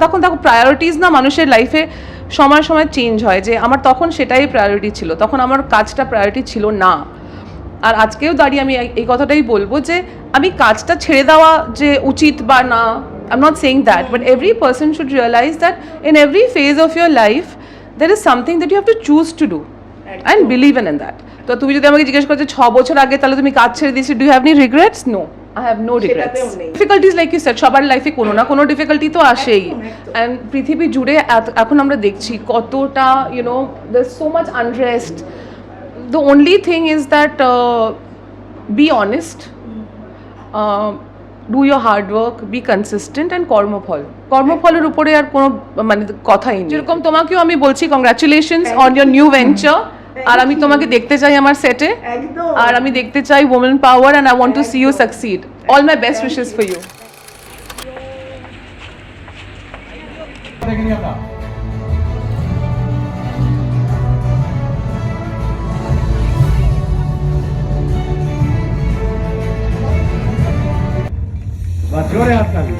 তখন দেখো প্রায়োরিটিস না মানুষের লাইফে সময় সময় চেঞ্জ হয় যে আমার তখন সেটাই প্রায়োরিটি ছিল তখন আমার কাজটা প্রায়োরিটি ছিল না। আর আজকেও দাঁড়িয়ে আমি এই- কথাটাই বলব যে আমি কাজটা ছেড়ে দেওয়া যে উচিত বা না I am not saying that but every person should realise that in every phase of your life there is something that you have to choose to do and believe in that তো তুমি যদি আমাকে জিজ্ঞেস করো যে ছ বছর আগে তাহলে তুমি কাজ ছেড়ে দিয়েছি do have any regrets no I have no regrets. Difficulties like you set সবার লাইফে কোনো না কোনো ডিফিকাল্টি তো আসেই। অ্যান্ড পৃথিবী জুড়ে এখন আমরা দেখছি কতটা you know there so much unrest the only thing is that uh, be honest uh, do your hard work be consistent and কর্মফল। কর্মফলের উপরে আর কোনো মানে কথাই নেই। যেরকম তোমাকেও আমি বলছি congratulations on your new venture আর আমি তোমাকে দেখতে চাই আমার সেটে একদম। আর আমি দেখতে চাই women power and I want to see you succeed all my best wishes for you দেখিনি আমরা বা জোরে হাততালি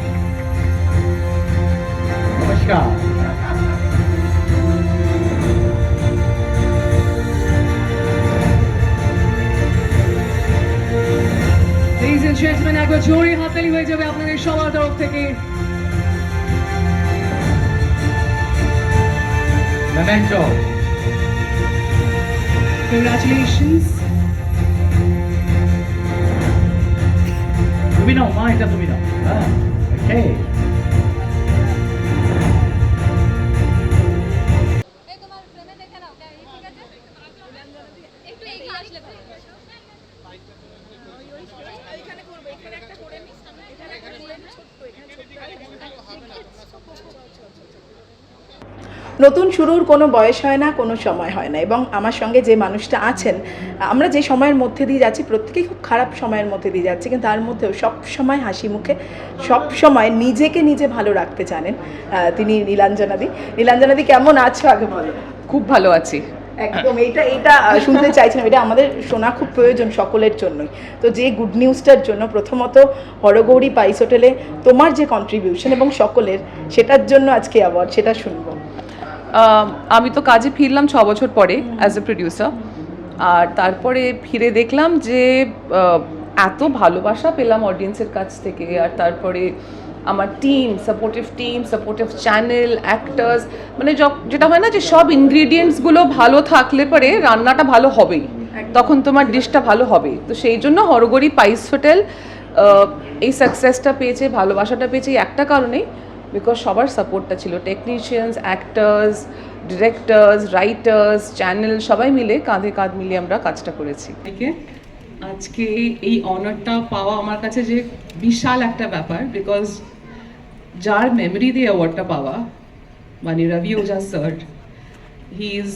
হয়ে যাবে আপনাদের সবার তরফ থেকে। Congratulations. তুমি নাও মা এটা তুমি নাও। হ্যাঁ ওকে নতুন শুরুর কোনো বয়স হয় না, কোনো সময় হয় না। এবং আমার সঙ্গে যে মানুষটা আছেন, আমরা যে সময়ের মধ্যে দিয়ে যাচ্ছি, প্রত্যেকেই খুব খারাপ সময়ের মধ্যে দিয়ে যাচ্ছি, কিন্তু তার মধ্যেও সব সময় হাসি মুখে, সব সময় নিজেকে নিজে ভালো রাখতে জানেন তিনি নীলাঞ্জনাদি। নীলাঞ্জনাদি, কেমন আছো? আগে বলো। খুব ভালো আছি। একদম এটা এটা শুনতে চাইছিলাম। এটা আমাদের শোনা খুব প্রয়োজন সকলের জন্যই। তো যে গুড নিউজটার জন্য প্রথমত হরগৌরী পাইস হোটেলে তোমার যে কন্ট্রিবিউশন এবং সকলের, সেটার জন্য আজকে অ্যাওয়ার্ড সেটা শুনব। আমি তো কাজে ফিরলাম ছ বছর পরে অ্যাজ এ প্রডিউসার আর তারপরে ফিরে দেখলাম যে এত ভালোবাসা পেলাম অডিয়েন্সের কাছ থেকে। আর তারপরে আমার team supportive team supportive channel actors মানে যেটা হয় না যে সব ইনগ্রিডিয়েন্টসগুলো ভালো থাকলে পরে রান্নাটা ভালো হবেই। তখন তোমার ডিশটা ভালো হবে। তো সেই জন্য হরগড়ি পাইস হোটেল এই সাকসেসটা পেয়েছে ভালোবাসাটা পেয়েছে একটা কারণেই বিকজ সবার সাপোর্টটা ছিল। Technicians actors directors writers channel সবাই মিলে কাঁধে কাঁধ মিলিয়ে আমরা কাজটা করেছি। আজকে এই অনারটা পাওয়া আমার কাছে যে বিশাল একটা ব্যাপার বিকজ যার মেমরি দিয়ে অ্যাওয়ার্ডটা পাওয়া মানে Rabi Ojha sir he is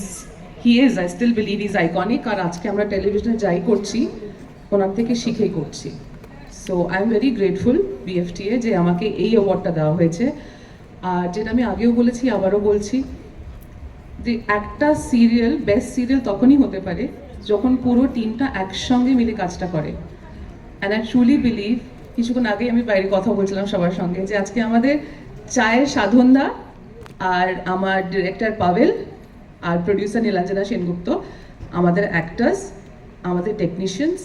he is I still believe is iconic আর আজকে আমরা টেলিভিশনে যাই করছি, ওনার থেকে শিখেই করছি। So I am very grateful BFTA যে আমাকে এই অ্যাওয়ার্ডটা দেওয়া হয়েছে। আর যেটা আমি আগেও বলেছি, আবারও বলছি, যে একটা সিরিয়াল বেস্ট সিরিয়াল তখনই হতে পারে যখন পুরো টিমটা একসঙ্গে মিলে কাজটা করে। অ্যান্ড আই ট্রুলি বিলিভ কিছুক্ষণ আগে আমি বাইরে কথা বলছিলাম সবার সঙ্গে, যে আজকে আমাদের চায়ের সাধনদা আর আমার ডিরেক্টর পাভেল আর প্রডিউসার নীলাঞ্জনা সেনগুপ্ত, আমাদের অ্যাক্টার্স আমাদের টেকনিশিয়ানস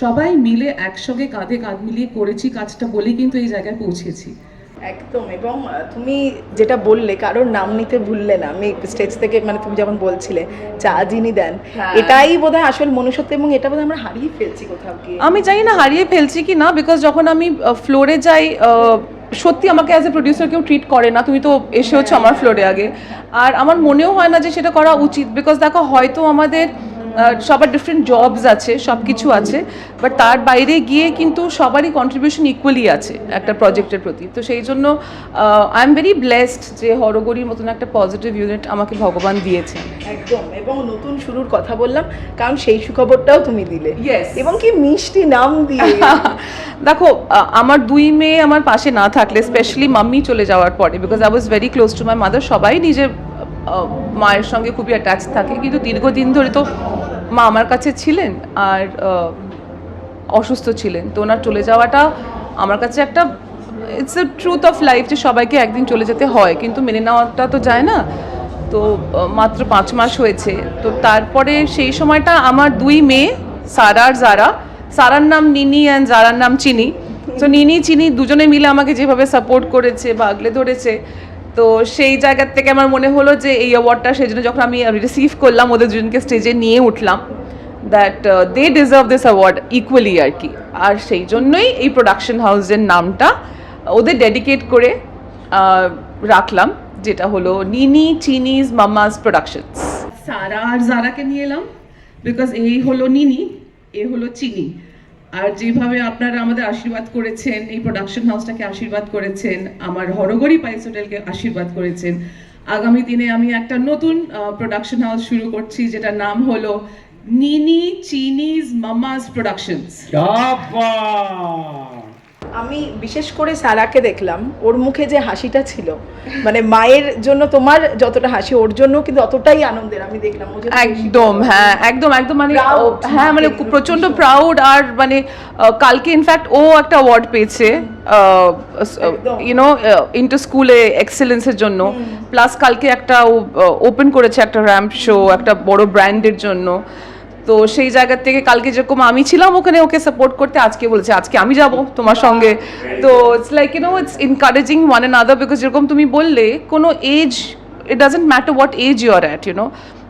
সবাই মিলে একসঙ্গে কাঁধে কাঁধ মিলিয়ে করেছি কাজটা বলেই কিন্তু এই জায়গায় পৌঁছেছি। একদম এবং তুমি যেটা বললে কারোর নাম নিতে ভুললে না। আমি স্টেজ থেকে মানে তুমি যেমন বলছিলে চা যিনি দেন হ্যাঁ। এটাই বোধহয় আসল মনুষ্যত্ব এবং এটা বোধহয় আমরা হারিয়ে ফেলছি কোথাও গিয়ে। আমি জানি না হারিয়ে ফেলছি কি না বিকজ যখন আমি ফ্লোরে যাই সত্যি আমাকে অ্যাজ এ প্রডিউসার কেউ ট্রিট করে না। তুমি তো এসেওছো আমার ফ্লোরে আগে। আর আমার মনেও হয় না যে সেটা করা উচিত বিকজ দেখো হয়তো আমাদের সবার ডিফারেন্ট জবস আছে সব কিছু আছে বাট তার বাইরে গিয়ে কিন্তু সবারই কন্ট্রিবিউশন ইকুয়ালি আছে একটা প্রজেক্টের প্রতি। তো সেই জন্য আই এম ভেরি ব্লেসড যে হরগরির মতন একটা পজিটিভ ইউনিট আমাকে ভগবান দিয়েছেন একদম এবং নতুন শুরুর কথা বললাম কারণ সেই সুখবরটাও তুমি দিলে. এবং কি মিষ্টি নাম দিয়ে। দেখো আমার দুই মেয়ে আমার পাশে না থাকলে স্পেশালি মাম্মি চলে যাওয়ার পরে because I was very close to my mother সবাই নিজের মায়ের সঙ্গে খুবই অ্যাটাচ থাকে কিন্তু দীর্ঘদিন ধরে তো মা আমার কাছে ছিলেন আর অসুস্থ ছিলেন। তো ওনার চলে যাওয়াটা আমার কাছে একটা it's a truth of life যে সবাইকে একদিন চলে যেতে হয়, কিন্তু মেনে নেওয়াটা তো যায় না। তো মাত্র পাঁচ মাস হয়েছে। তো তারপরে সেই সময়টা আমার দুই মেয়ে, সারা আর জারা সারার নাম নিনি অ্যান্ড জারার নাম চিনি। তো নিনি, চিনি দুজনে মিলে আমাকে যেভাবে সাপোর্ট করেছে বা আগলে ধরেছে তো সেই জায়গার থেকে আমার মনে হলো যে এই অ্যাওয়ার্ডটা সেই জন্য যখন আমি রিসিভ করলাম, ওদের দুজনকে স্টেজে নিয়ে উঠলাম that they deserve this award equally আর কি। আর সেই জন্যই এই প্রোডাকশন হাউসের নামটা ওদের ডেডিকেট করে রাখলাম, যেটা হলো নিনি চিনিজ মাম্মাস প্রোডাকশনস সারা আর জারাকে নিয়ে এলাম বিকজ এই হলো নিনি এ হলো চিনি আর যেভাবে আপনারা আমাদের আশীর্বাদ করেছেন, এই প্রোডাকশন হাউসটাকে আশীর্বাদ করেছেন, আমার হরগরি পাইস হোটেলকে আশীর্বাদ করেছেন, আগামী দিনে আমি একটা নতুন প্রোডাকশন হাউস শুরু করছি যেটা নাম হলো নিনি চিনিজ মামাজ প্রোডাকশনস আমি বিশেষ করে সারাকে দেখলাম ওর মুখে যে হাসিটা ছিল মানে মায়ের জন্য তোমার যতটা হাসি ওর জন্য কিন্তু অতটাই আনন্দের আমি দেখলাম। একদম হ্যাঁ একদম একদম মানে হ্যাঁ মানে প্রচণ্ড প্রাউড আর মানে কালকে ইনফ্যাক্ট ও একটা অ্যাওয়ার্ড পেয়েছে। ইউনো ইন্টার স্কুলে এক্সেলেন্সের জন্য। প্লাস কালকে একটা ওপেন করেছে একটা র্যাম্প শো একটা বড় ব্র্যান্ডের জন্য। তো সেই জায়গা থেকে কালকে যেরকম আমি ছিলাম ওখানে ওকে সাপোর্ট করতে আজকে বলেছে আজকে আমি যাব তোমার সঙ্গে তো it's like you know it's encouraging one and other because যেরকম তুমি বললে কোনো age it doesn't matter what age you're at, you know.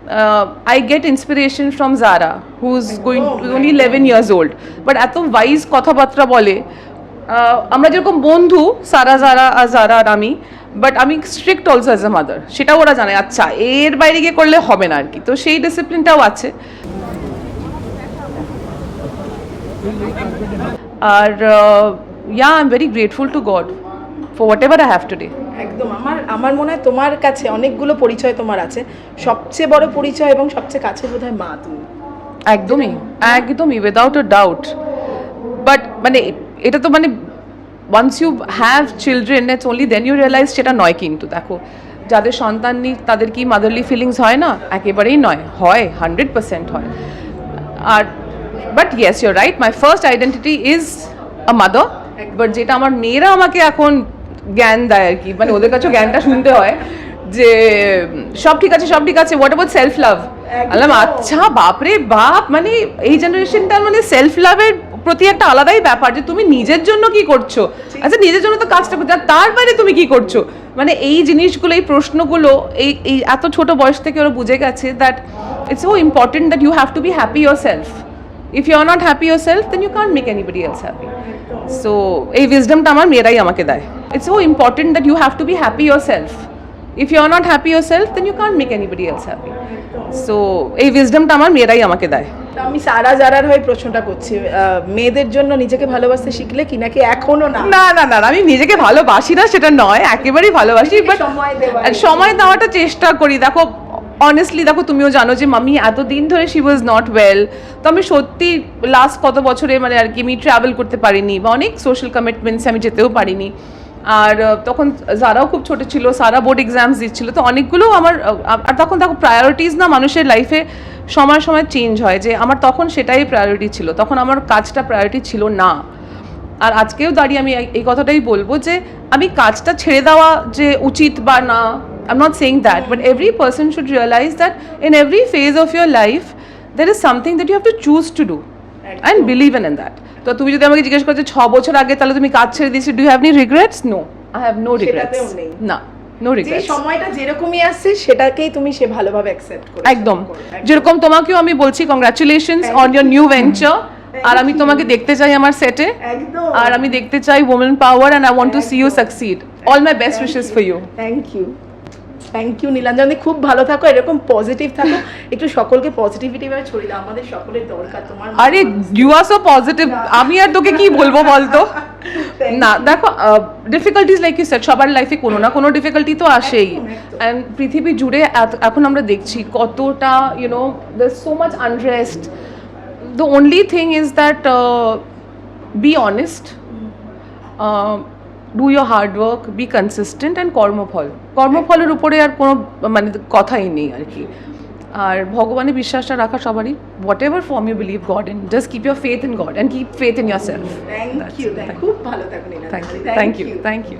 Uh, I get inspiration from Zara, who's going who's only 11 years old. But এত wise কথাবার্তা বলে আহ, আমরা যেরকম বন্ধু সারা জারা আর জারা আর আমি বাট আমি strict also as a mother সেটা ওরা জানে আচ্ছা এর বাইরে গিয়ে করলে হবে না আর কি তো সেই ডিসিপ্লিনটাও আছে আর yeah I am very grateful to God for whatever I have today একদম আমার আমার মনে হয় তোমার কাছে অনেকগুলো পরিচয় তোমার আছে। সবচেয়ে বড় পরিচয় এবং সবচেয়ে কাছে বোধহয় মা তুমি। একদমই একদমই উইদাউট আ ডাউট বাট মানে এটা তো মানে once you have children it's only then you realise সেটা নয় কিন্তু দেখো। যাদের সন্তান নেই তাদের কি মাদারলি ফিলিংস হয় না? একেবারেই নয় হয় হান্ড্রেড পার্সেন্ট হয়। আর but yes you're right my first identity is a mother but যেটা আমার মেয়েরা আমাকে এখন জ্ঞান দেয় আর কি মানে ওদের কাছেও জ্ঞানটা শুনতে হয় যে সব ঠিক আছে সব ঠিক আছে হোয়াট অ্যাবাউট সেলফ লাভ আলাম আচ্ছা বাপরে বাপ মানে এই জেনারেশনটার মানে সেলফ লাভের প্রতি একটা আলাদাই ব্যাপার যে তুমি নিজের জন্য কি করছ? আচ্ছা নিজের জন্য তো কাজটা করছ তার বাইরে তুমি কি করছ? মানে এই জিনিসগুলো এই প্রশ্নগুলো এই এই এত ছোট বয়স থেকে ওরা বুঝে গেছে that it's so important that you have to be happy yourself if you are not happy yourself then you can't make anybody else happy so এই উইজডমটা আমার মেয়েরাই আমাকে দেয়। It's so important that you have to be happy yourself if you are not happy yourself then you can't make anybody else happy so এই উইজডমটা আমার মেয়েরাই আমাকে দেয়। আমি সারা জারার হয়ে প্রশ্নটা করছি মেয়েদের জন্য নিজেকে ভালোবাসতে শিখলে কি নাকি এখনও না? না না না আমি নিজেকে ভালোবাসি না সেটা নয় একেবারেই ভালোবাসি বাট সময় দেওয়াটা চেষ্টা করি। দেখো অনেস্টলি দেখো, তুমিও জানো যে মামি এতদিন ধরে শি ওয়াজ নট ওয়েল তো আমি সত্যি লাস্ট কত বছরে মানে আর কি আমি ট্রাভেল করতে পারিনি বা অনেক সোশ্যাল কমিটমেন্টসে আমি যেতেও পারিনি। আর তখন যারাও খুব ছোট ছিল সারা বোর্ড এক্সামস দিচ্ছিল, তো অনেকগুলো আমার আর তখন দেখো প্রায়োরিটিস না মানুষের লাইফে সময় সময় চেঞ্জ হয়, যে আমার তখন সেটাই প্রায়োরিটি ছিল, তখন আমার কাজটা প্রায়োরিটি ছিল না। আর আজকেও দাঁড়িয়ে আমি এই- কথাটাই বলব যে আমি কাজটা ছেড়ে দেওয়া যে উচিত বা না I am not saying that but every person should realise that in every phase of your life there is something that you have to choose to do and believe in that তো তুমি যদি আমাকে জিজ্ঞেস করছ ছ বছর আগে তাহলে তুমি কাজ ছেড়ে দিয়েছি do have any regrets no I have no regrets না নো যে সময়টা যেরকমই আসছে সেটাকেই তুমি সে ভালোভাবে অ্যাকসেপ্ট করো একদম। যেরকম তোমাকেও আমি বলছি congratulations on your new venture আর আমি তোমাকে দেখতে চাই আমার সেটে আর আমি দেখতে চাই women power and I want to see you succeed all my best wishes for you thank you thank you Nilanjani. খুব ভালো থাকো এরকম পজিটিভ থাকো। একটু সকলকে পজিটিভিটি ভাবে ছড়িয়ে দাও। আমাদের সকলের দরকার তোমার আরে ইউ আর সো পজিটিভ আমি আর তোকে কি বলব বলতো? না দেখো ডিফিকাল্টিজ লাইক ইউ সেট সবার লাইফে কোনো না কোনো ডিফিকাল্টি তো আসেই। অ্যান্ড পৃথিবী জুড়ে এখন আমরা দেখছি কতটা you know there so much unrest the only thing is that be honest do your hard work be consistent and কর্মফল। কর্মফলের উপরে আর কোনো মানে কথাই নেই আর কি। আর ভগবানে বিশ্বাসটা রাখা সবারই। Whatever form you believe God in just keep your faith in God and keep faith in yourself thank you খুব ভালো থাকুন thank you thank you thank you